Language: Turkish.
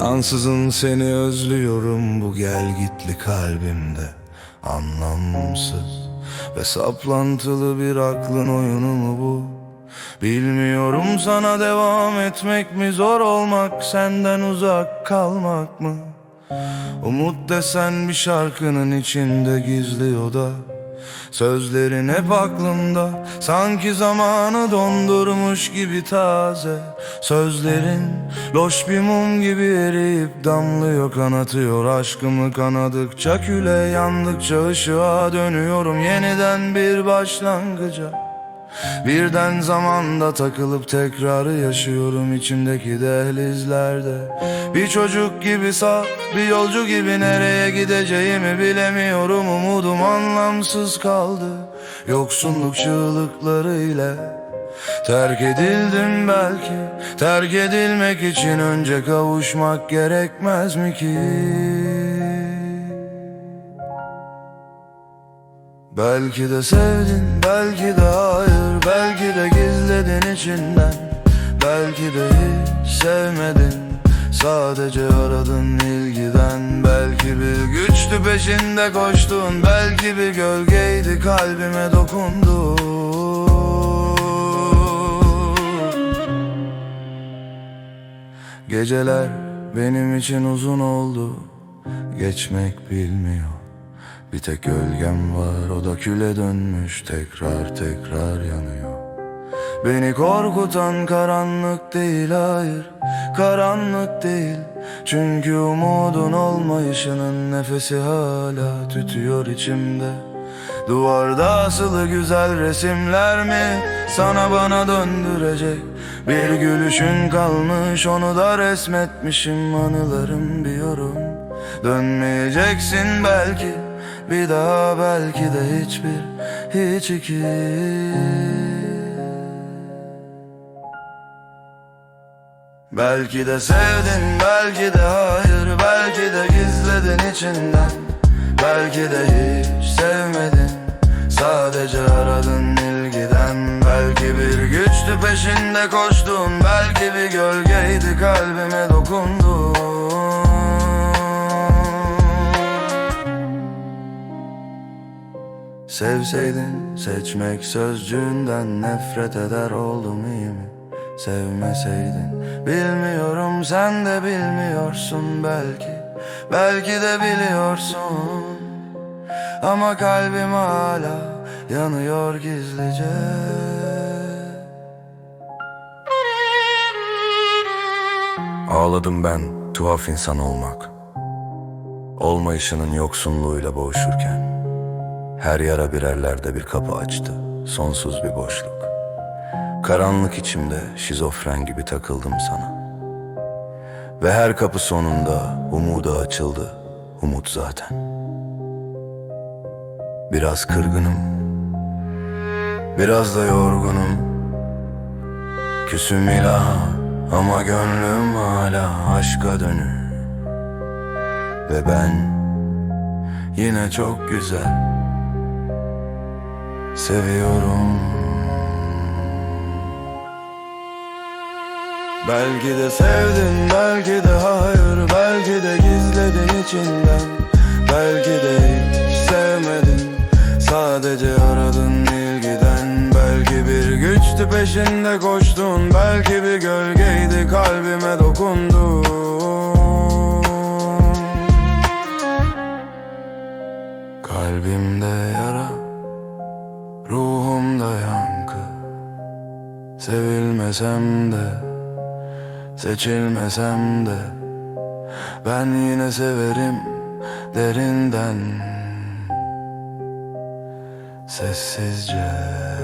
Ansızın seni özlüyorum bu gel gitli kalbimde Anlamsız ve saplantılı bir aklın oyunu mu bu? Bilmiyorum sana devam etmek mi zor olmak Senden uzak kalmak mı? Umut desen bir şarkının içinde gizli oda Sözlerin hep aklımda Sanki zamanı dondurmuş gibi taze. Sözlerin loş bir mum gibi eriyip damlıyor kanatıyor. Aşkımı kanadıkça küle yandıkça ışığa dönüyorum. Yeniden bir başlangıca Birden zamanda takılıp tekrarı yaşıyorum içimdeki dehlizlerde. Bir çocuk gibi saf, bir yolcu gibi nereye gideceğimi bilemiyorum. Umudum anlamsız kaldı. Yoksunluk çığlıklarıyla Terk edildim belki. Terk edilmek için önce kavuşmak gerekmez mi ki? Belki de sevdin, belki de hayır Belki de gizledin içinden. Belki de hiç sevmedin Sadece aradın ilgiden. Belki bir güçtü peşinde koştun Belki bir gölgeydi kalbime dokundu Geceler benim için uzun oldu Geçmek bilmiyor Bir tek gölgem var o da küle dönmüş Tekrar tekrar yanıyor. Beni korkutan karanlık değil hayır Karanlık değil. Çünkü umudun olmayışının nefesi hala tütüyor içimde. Duvarda asılı güzel resimler mi Sana bana döndürecek? Bir gülüşün kalmış onu da resmetmişim Anılarım bir yorum Dönmeyeceksin belki Bir daha belki de hiçbir Hiç iki. Belki de sevdin, belki de hayır Belki de gizledin içinden. Belki de hiç sevmedin Sadece aradın ilgiden. Belki bir güçtü peşinde koştun Belki bir gölgeydi kalbime dokundu Sevseydin seçmek sözcüğünden nefret eder oldum iyi mi? Sevmeseydin. Bilmiyorum sen de bilmiyorsun belki. Belki de biliyorsun. Ama kalbim hala yanıyor gizlice. Ağladım ben tuhaf insan olmak. Olmayışının yoksunluğuyla boğuşurken her yara birerlerde bir kapı açtı. Sonsuz bir boşluk. Karanlık içimde şizofren gibi takıldım sana. Ve her kapı sonunda umuda açıldı. Umut zaten. Biraz kırgınım. Biraz da yorgunum. Küsüm ilaha Ama gönlüm hala aşka dönü Ve ben Yine çok güzel Seviyorum. Belki de sevdin, belki de hayır Belki de gizledin içinden. Belki de hiç sevmedin Sadece aradın ilgiden. Belki bir güçtü peşinde koştun Belki bir gölgeydi kalbime dokundu Kalbimde Sevilmesem de Seçilmesem de Ben yine severim derinden. Sessizce